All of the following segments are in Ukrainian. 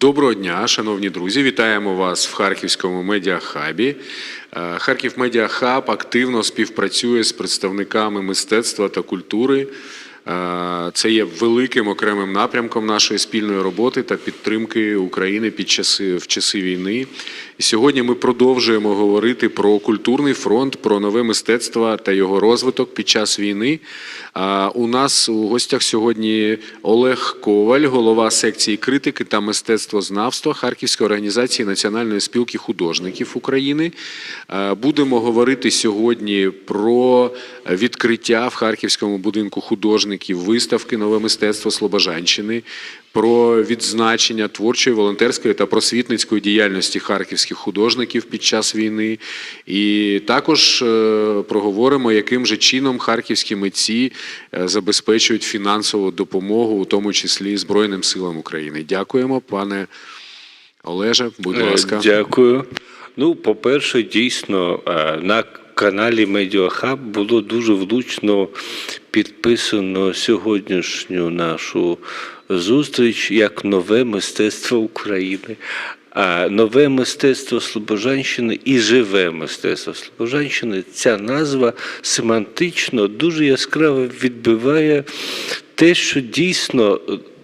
Доброго дня, шановні друзі. Вітаємо вас в Харківському медіахабі. Е, Харків Медіахаб активно співпрацює з представниками мистецтва та культури. Е, Це є великим окремим напрямком нашої спільної роботи та підтримки України під часи в часи війни. І сьогодні ми продовжуємо говорити про культурний фронт, про нове мистецтво та його розвиток під час війни. У нас у гостях сьогодні Олег Коваль, голова секції критики та мистецтвознавства Харківської організації Національної спілки художників України. Е, Будемо говорити сьогодні про відкриття в Харківському будинку художників виставки Нове мистецтво Слобожанщини, про відзначення творчої, волонтерської та просвітницької діяльності харківських художників під час війни. І також е, проговоримо, яким же чином харківські митці е, забезпечують фінансову допомогу, у тому числі Збройним силам України. Дякуємо, пане Олеже. Будь Е, ласка. Дякую. Ну, по-перше, дійсно, на каналі Медіахаб було дуже влучно підписано сьогоднішню нашу зустріч як нове мистецтво України. А нове мистецтво Слобожанщини і живе мистецтво Слобожанщини. Ця назва семантично дуже яскраво відбиває те, що дійсно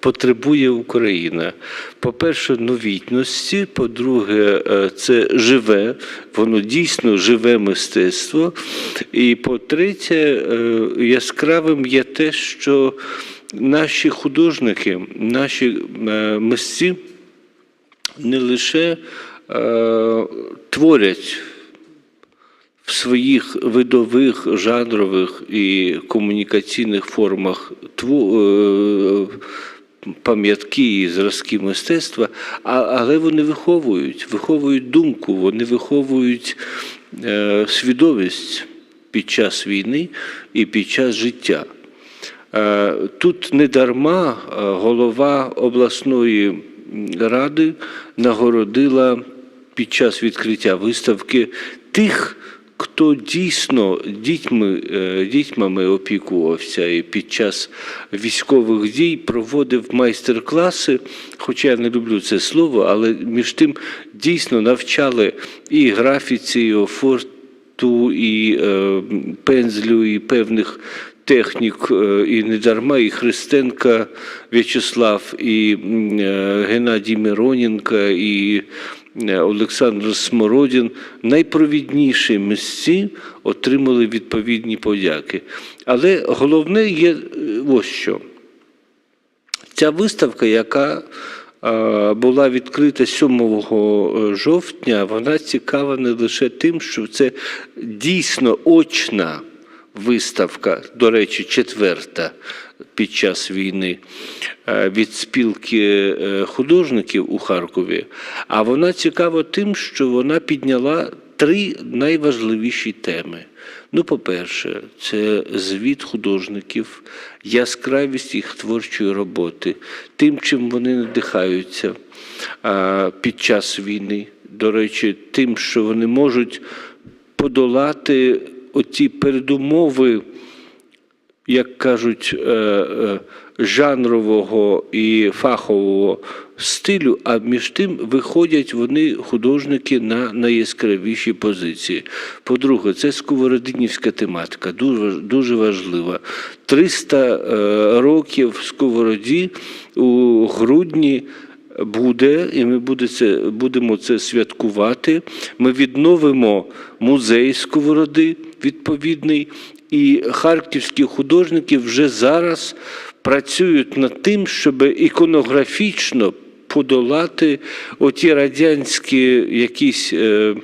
потребує Україна. По-перше, новітності, по-друге, е, це живе, воно дійсно живе мистецтво. І по-третє, е, яскравим є те, що наші художники, наші е, митці не лише творять в своїх видових, жанрових і комунікаційних формах пам'ятки і зразки мистецтва, але вони виховують, виховують думку, вони виховують е, свідомість під час війни і під час життя. Е, Тут не дарма е, голова обласної ради нагородила під час відкриття виставки тих, хто дійсно дітьми, е, дітьмами опікувався і під час військових дій проводив майстер-класи, хоча я не люблю це слово, але між тим дійсно навчали і графіці, і офорту, і е, пензлю, і певних технік, е, і не дарма, і Христенка В'ячеслав, і е, Геннадій Мироненко, і Олександр Смородін, найпровідніші місці отримали відповідні подяки. Але головне є е, ось що. Ця виставка, яка е, була відкрита 7 жовтня, вона цікава не лише тим, що це дійсно очна виставка, до речі, четверта під час війни е, від спілки е, художників у Харкові. А вона цікава тим, що вона підняла три найважливіші теми. Ну, по-перше, це звіт художників, яскравість їх творчої роботи, тим, чим вони надихаються під час війни. До речі, тим, що вони можуть подолати оці передумови, як кажуть, е, е, жанрового і фахового стилю, а між тим виходять вони, художники, на найяскравіші позиції. По-друге, це сковородинівська тематика, дуже, дуже важлива. 300 е, років сковороді у грудні буде, і ми буде це, будемо це святкувати. Ми відновимо музей сковороди відповідний, і харківські художники вже зараз працюють над тим, щоб іконографічно подолати оті радянські якісь е,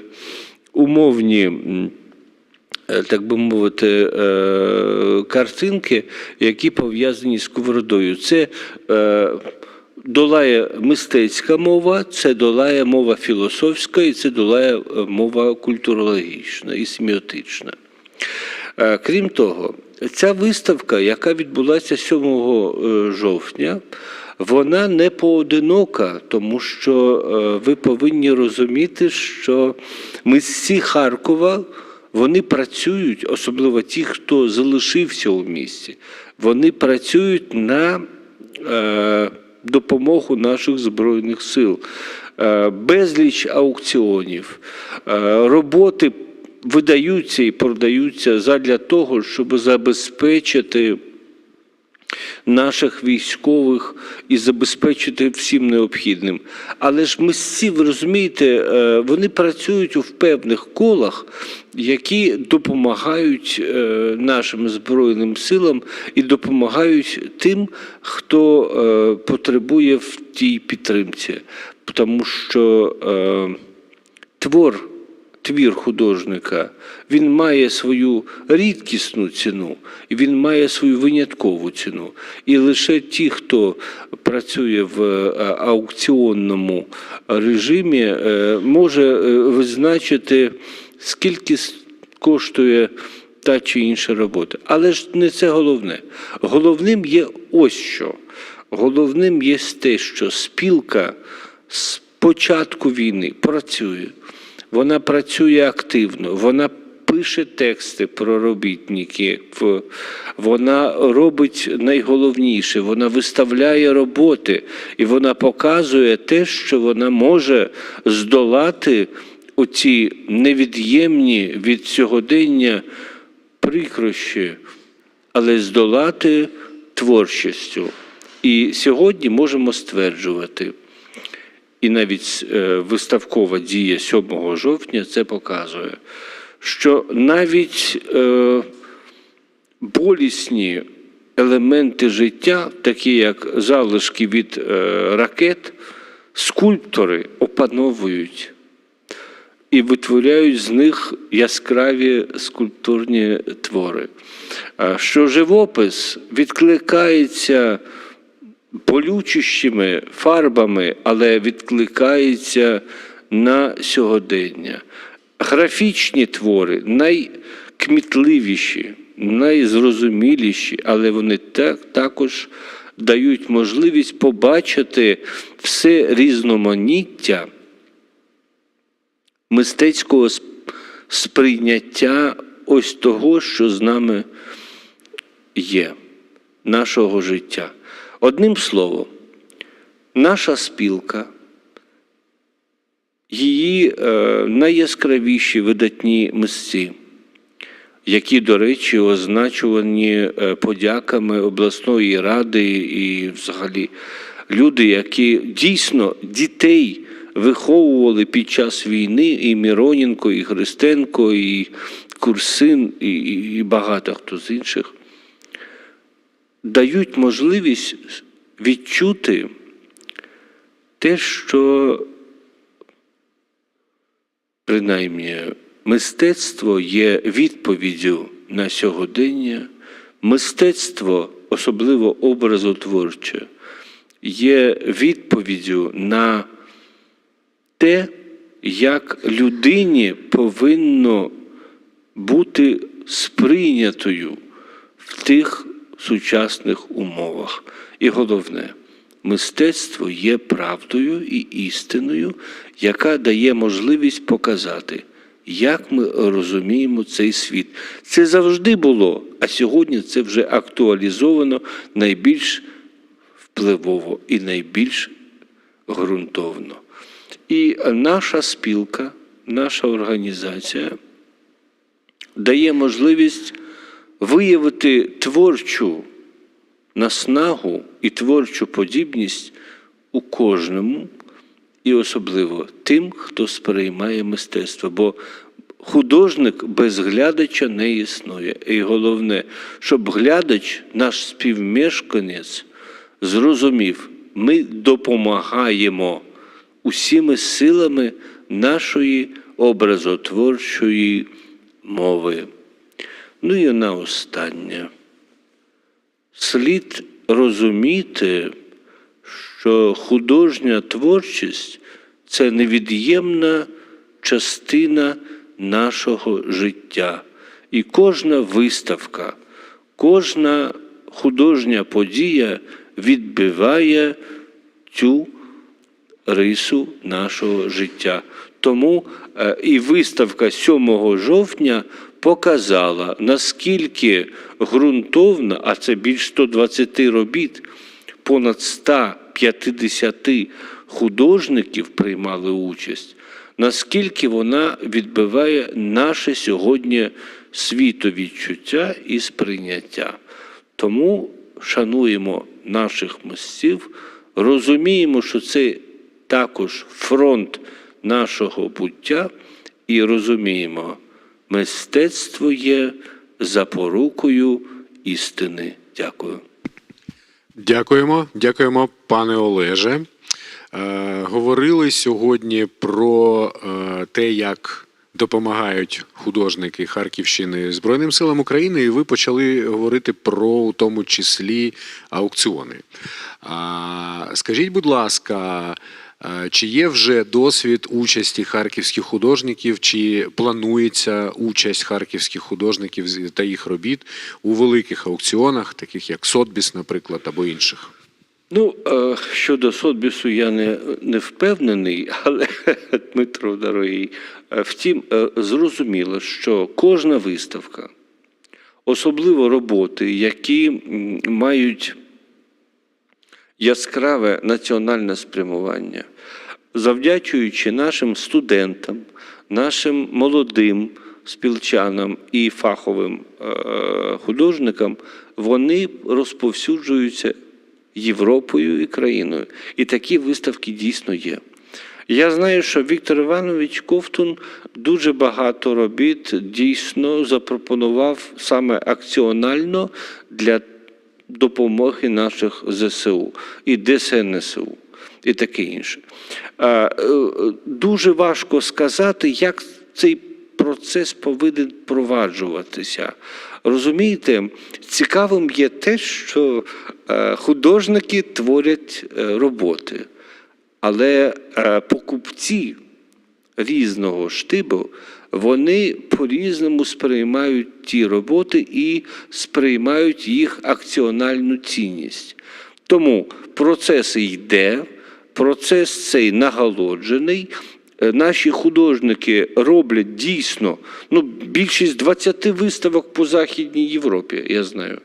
умовні. е, так би мовити, е, картинки, які пов'язані з сковородою. Це е, долає мистецька мова, це долає мова філософська, і це долає мова культурологічна і семіотична. Е, Крім того, ця виставка, яка відбулася 7 е, жовтня, вона не поодинока, тому що е, ви повинні розуміти, що митці Харкова вони працюють, особливо ті, хто залишився у місті, вони працюють на допомогу наших збройних сил. Безліч аукціонів, роботи видаються і продаються задля того, щоб забезпечити наших військових і забезпечити всім необхідним. Але ж мисці, ви розумієте, е, вони працюють у певних колах, які допомагають е, нашим збройним силам і допомагають тим, хто е, потребує в тій підтримці. Тому що твор твір художника, він має свою рідкісну ціну, і він має свою виняткову ціну. І лише ті, хто працює в е, аукціонному режимі, е, може е, визначити, скільки коштує та чи інша робота. Але ж не це головне. Головним є ось що. Головним є те, що спілка з початку війни працює. Вона працює активно, вона пише тексти про робітників, вона робить найголовніше, вона виставляє роботи, і вона показує те, що вона може здолати оці невід'ємні від сьогодення прикрощі, але здолати творчістю. І сьогодні можемо стверджувати, і навіть е, виставкова дія 7 жовтня це показує, що навіть е, болісні елементи життя, такі як залишки від е, ракет, скульптори опановують і витворяють з них яскраві скульптурні твори. Що живопис відкликається болючищими фарбами, але відкликається на сьогодення. Графічні твори найкмітливіші, найзрозуміліші, але вони так, також дають можливість побачити все різноманіття мистецького сприйняття ось того, що з нами є, нашого життя. Одним словом, наша спілка, її е, найяскравіші видатні мисці, які, до речі, означувані е, подяками обласної ради і взагалі люди, які дійсно дітей виховували під час війни, і Міроненко, і Христенко, і Курсин, і, і, і багато хто з інших, дають можливість відчути те, що принаймні мистецтво є відповіддю на сьогодення, мистецтво, особливо образотворче, є відповіддю на те, як людині повинно бути сприйнятою в тих сучасних умовах. І головне, мистецтво є правдою і істиною, яка дає можливість показати, як ми розуміємо цей світ. Це завжди було, а сьогодні це вже актуалізовано найбільш впливово і найбільш ґрунтовно. І наша спілка, наша організація дає можливість виявити творчу наснагу і творчу подібність у кожному, і особливо тим, хто сприймає мистецтво. Бо художник без глядача не існує. І головне, щоб глядач, наш співмешканець, зрозумів, ми допомагаємо усіми силами нашої образотворчої мови. Ну і на останнє. Слід розуміти, що художня творчість це невід'ємна частина нашого життя. І кожна виставка, кожна художня подія відбиває цю рису нашого життя. Тому е, і виставка 7 жовтня показала, наскільки ґрунтовна, а це більш 120 робіт, понад 100 50 художників приймали участь, наскільки вона відбиває наше сьогодні світовідчуття і сприйняття. Тому шануємо наших митців, розуміємо, що це також фронт нашого буття, і розуміємо, мистецтво є запорукою істини. Дякую. Дякуємо, дякуємо, пане Олеже. Е, говорили сьогодні про е, те, як допомагають художники Харківщини Збройним силам України, і ви почали говорити про у тому числі аукціони. Скажіть, будь ласка, чи є вже досвід участі харківських художників, чи планується участь харківських художників та їх робіт у великих аукціонах, таких як Сотбіс, наприклад, або інших? Ну, е, щодо Сотбісу я не, не впевнений, але Дмитро дорогий. е, Втім, е, зрозуміло, що кожна виставка, особливо роботи, які мають яскраве національне спрямування, завдячуючи нашим студентам, нашим молодим спілчанам і фаховим е, художникам, вони розповсюджуються Європою і країною. І такі виставки дійсно є. Я знаю, що Віктор Іванович Ковтун дуже багато робіт дійсно запропонував саме акціонально для допомоги наших ЗСУ і ДСНСУ і таке інше. Е, Дуже важко сказати, як цей процес повинен впроваджуватися. Розумієте, цікавим є те, що е, художники творять е, роботи, але покупці різного штибу, вони по-різному сприймають ті роботи і сприймають їх акціональну цінність. Тому процес йде, процес цей наголоджений. Е, Наші художники роблять дійсно ну, більшість 20 виставок по Західній Європі, я знаю.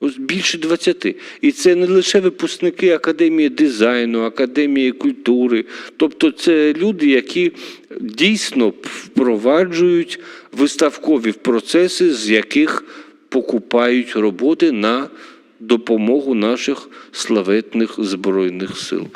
Ось більше 20. І це не лише випускники Академії дизайну, Академії культури. Тобто це люди, які дійсно впроваджують виставкові процеси, з яких покупають роботи на допомогу наших славетних Збройних сил.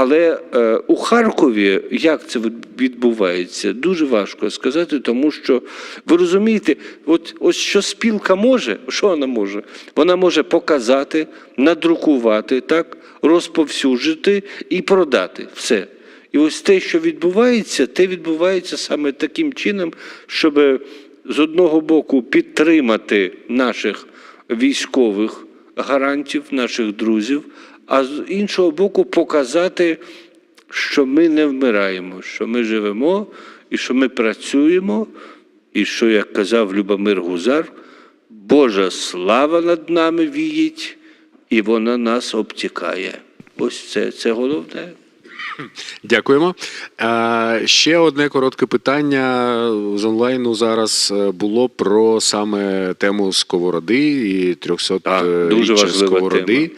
Але е, у Харкові як це відбувається, дуже важко сказати, тому що ви розумієте, от ось що спілка може, що вона може? Вона може показати, надрукувати, так, розповсюджити і продати все. І ось те, що відбувається, те відбувається саме таким чином, щоб з одного боку підтримати наших військових гарантів, наших друзів, а з іншого боку, показати, що ми не вмираємо, що ми живемо і що ми працюємо, і що, як казав Любомир Гузар, Божа слава над нами віють, і вона нас обтікає. Ось це, це головне. Дякуємо. Ще одне коротке питання з онлайну зараз е, було про саме тему сковороди і 300 Так, е, дуже сковороди.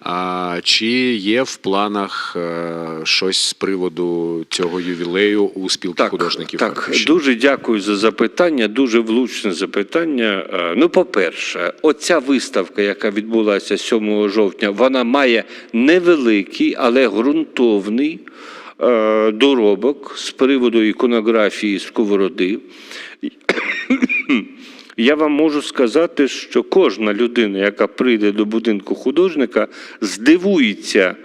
тема. Чи є в планах е, щось з приводу цього ювілею у спілки художників? Так, Харківщини? дуже дякую за запитання, дуже влучне запитання. Ну, по-перше, оця виставка, яка відбулася 7 жовтня, вона має невеликий, але ґрунтовний е, доробок з приводу іконографії сковороди. Я вам можу сказати, що кожна людина, яка прийде до будинку художника, здивується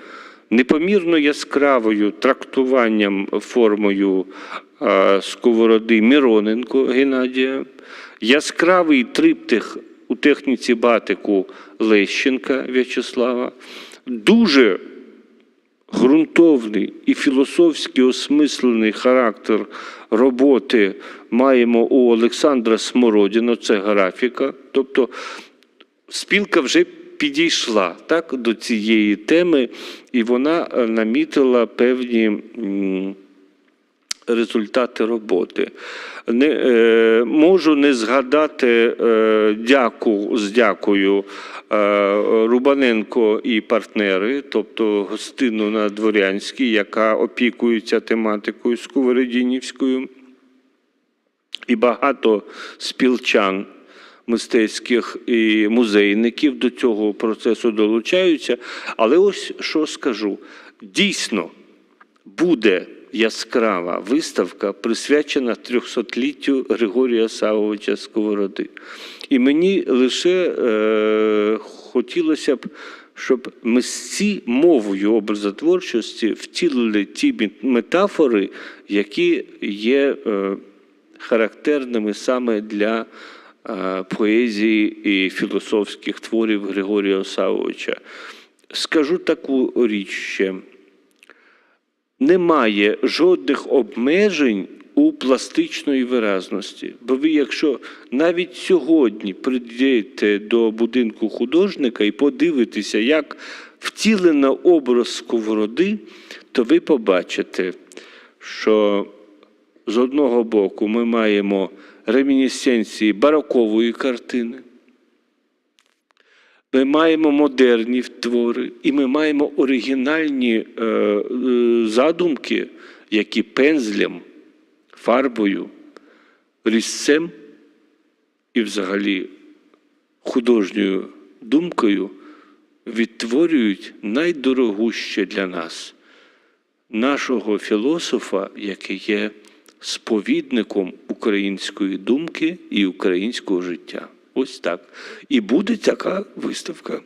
непомірно яскравою трактуванням формою е, сковороди Міроненко Геннадія, яскравий триптих у техніці батику Лещенка В'ячеслава, дуже ґрунтовний і філософськи осмислений характер роботи маємо у Олександра Смородіна, це графіка. Тобто спілка вже підійшла так, до цієї теми, і вона е, намітила певні результати роботи. Не, е, можу не згадати е, дяку з дякою е, Рубаненко і партнери, тобто гостину на Дворянській, яка опікується тематикою Сковородінівською, і багато спілчан мистецьких і музейників до цього процесу долучаються. Але ось що скажу: дійсно буде яскрава виставка, присвячена 300-літтю Григорія Савовича Сковороди. І мені лише е, хотілося б, щоб мисці мовою образотворчості втілили ті метафори, які є е, характерними саме для е, поезії і філософських творів Григорія Осавовича. Скажу таку річ ще. Немає жодних обмежень у пластичної виразності. Бо ви, якщо навіть сьогодні прийдете до будинку художника і подивитеся, як втілено образ сковороди, то ви побачите, що з одного боку ми маємо ремінісценції барокової картини, ми маємо модерні твори, і ми маємо оригінальні е, е, задумки, які пензлем, фарбою, різцем і взагалі художньою думкою відтворюють найдорогуще для нас нашого філософа, який є сповідником української думки і українського життя. Ось так. І буде така виставка.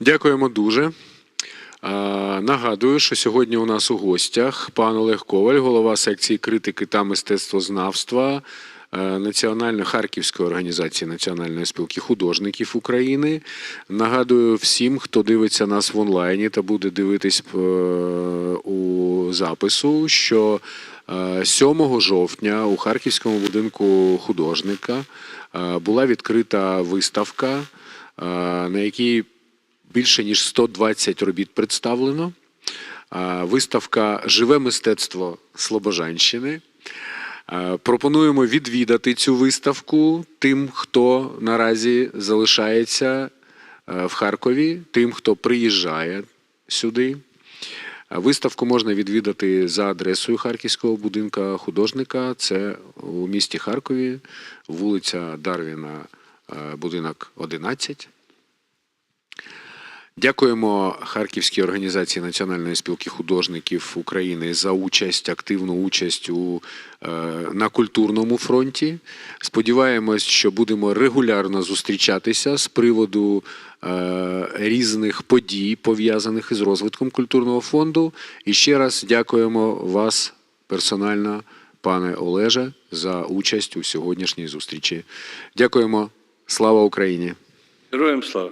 Дякуємо дуже. Нагадую, що сьогодні у нас у гостях пан Олег Коваль, голова секції критики та мистецтвознавства е, Національної Харківської організації Національної спілки художників України. Нагадую всім, хто дивиться нас в онлайні та буде дивитись е, у запису, що 7 жовтня у Харківському будинку художника е, була відкрита виставка, е, на якій більше ніж 120 робіт представлено. Виставка Живе мистецтво Слобожанщини. Пропонуємо відвідати цю виставку тим, хто наразі залишається е, в Харкові, тим, хто приїжджає сюди. Виставку можна відвідати за адресою Харківського будинка художника. Це у місті Харкові, вулиця Дарвіна, е, будинок 11. Дякуємо Харківській організації Національної спілки художників України за участь, активну участь у, е, на культурному фронті. Сподіваємось, що будемо регулярно зустрічатися з приводу е, різних подій, пов'язаних із розвитком культурного фонду. І ще раз дякуємо вас персонально, пане Олеже, за участь у сьогоднішній зустрічі. Дякуємо. Слава Україні! Героям слава!